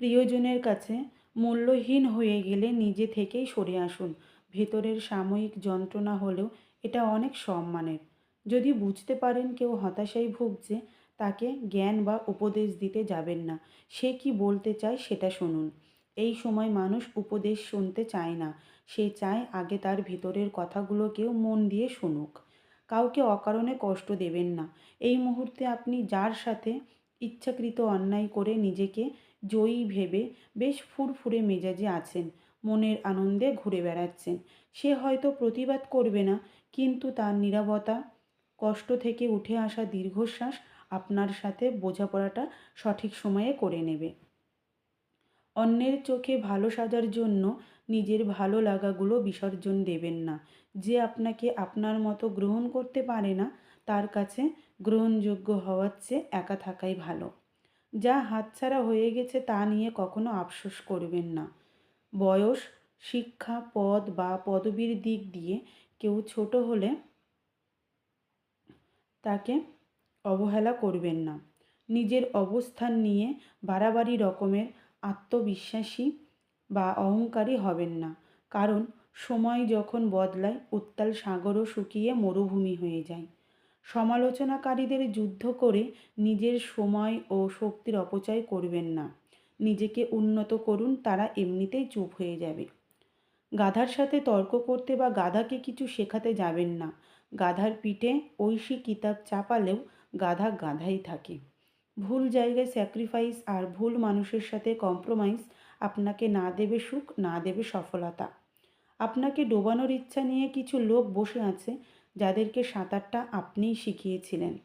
প্রিয়জনের কাছে মূল্যহীন হয়ে গেলে নিজে থেকেই সরে আসুন। ভেতরের সাময়িক যন্ত্রণা হলেও এটা অনেক সম্মানের। যদি বুঝতে পারেন কেউ হতাশায় ভুগছে, তাকে জ্ঞান বা উপদেশ দিতে যাবেন না। সে কি বলতে চায় সেটা শুনুন। এই সময় মানুষ উপদেশ শুনতে চায় না। সে চায় আগে তার ভিতরের কথাগুলো কেউ মন দিয়ে শুনুক। কাউকে অকারণে কষ্ট দেবেন না। এই মুহূর্তে আপনি যার সাথে ইচ্ছাকৃত অন্যায় করে নিজেকে জয়ী ভেবে বেশ ফুরফুরে মেজাজে আছেন, মনের আনন্দে ঘুরে বেড়াচ্ছেন। সে হয়তো প্রতিবাদ করবে না, কিন্তু তার নীরবতা, কষ্ট থেকে উঠে আসা দীর্ঘশ্বাস আপনার সাথে বোঝাপড়াটা সঠিক সময়ে করে নেবে। অন্যের চোখে ভালো সাজার জন্য নিজের ভালো লাগাগুলো বিসর্জন দেবেন না। যে আপনাকে আপনার মতো গ্রহণ করতে পারে না, তার কাছে গ্রহণযোগ্য হওয়ার চেয়ে একা থাকাই ভালো। যা হাতছাড়া হয়ে গেছে তা নিয়ে কখনো আফসোস করবেন না। বয়স, শিক্ষা, পদ বা পদবীর দিক দিয়ে কেউ ছোট হলে তাকে অবহেলা করবেন না। নিজের অবস্থান নিয়ে বাড়াবাড়ি রকমের আত্মবিশ্বাসী বা অহংকারী হবেন না। কারণ সময় যখন বদলায়, উত্তাল সাগরও শুকিয়ে মরুভূমি হয়ে যায়। সমালোচনাকারীদের যুদ্ধ করে নিজের সময় ও শক্তির অপচয় করবেন না। নিজেকে উন্নত করুন, তারা এমনিতেই চুপ হয়ে যাবে। গাধার সাথে তর্ক করতে বা গাধাকে কিছু শেখাতে যাবেন না। গাধার পিঠে ঐশী কিতাব চাপালেও গাধা গাধাই থাকে। ভুল জায়গায় স্যাক্রিফাইস আর ভুল মানুষের সাথে কম্প্রোমাইজ আপনাকে না দেবে সুখ, না দেবে সফলতা। আপনাকে ডোবানোর ইচ্ছা নিয়ে কিছু লোক বসে আছে যাদেরকে সাঁতারটা আপনিই শিখিয়েছিলেন।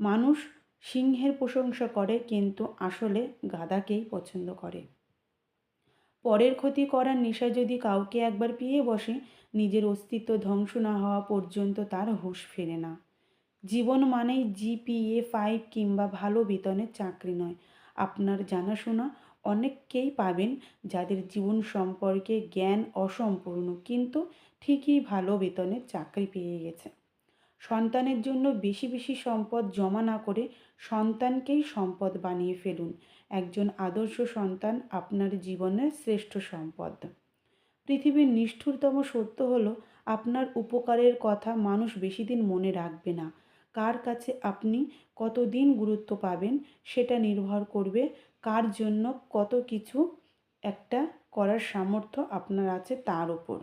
মানুষ সিংহের প্রশংসা করে কিন্তু আসলে গাদাকেই পছন্দ করে। পরের ক্ষতি করার নেশা যদি কাউকে একবার পিয়ে বসে, নিজের অস্তিত্ব ধ্বংস না হওয়া পর্যন্ত তার হুঁশ ফেরে না। জীবন মানেই জিপিএ ফাইভ কিংবা ভালো বেতনের চাকরি নয়। আপনার জানাশোনা অনেককেই পাবেন যাদের জীবন সম্পর্কে জ্ঞান অসম্পূর্ণ, কিন্তু ঠিকই ভালো বেতনের চাকরি পেয়ে গেছে। সন্তানের জন্য বেশি বেশি সম্পদ জমা না করে সন্তানকেই সম্পদ বানিয়ে ফেলুন। একজন আদর্শ সন্তান আপনার জীবনের শ্রেষ্ঠ সম্পদ। পৃথিবীর নিষ্ঠুরতম সত্য হলো, আপনার উপকারের কথা মানুষ বেশি দিন মনে রাখবে না। কার কাছে আপনি কতদিন গুরুত্ব পাবেন সেটা নির্ভর করবে কার জন্য কত কিছু একটা করার সামর্থ্য আপনার আছে তার ওপর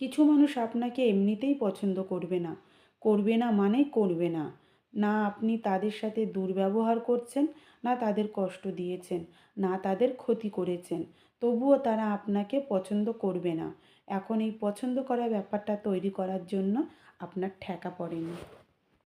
কিছু মানুষ আপনাকে এমনিতেই পছন্দ করবে না। করবে না মানে করবে না। না আপনি তাদের সাথে দুর্ব্যবহার করছেন, না তাদের কষ্ট দিয়েছেন, না তাদের ক্ষতি করেছেন। তবুও তারা আপনাকে পছন্দ করবে না। এখন এই পছন্দ করা ব্যাপারটা তৈরি করার জন্য আপনার ঠেকা পড়েনি।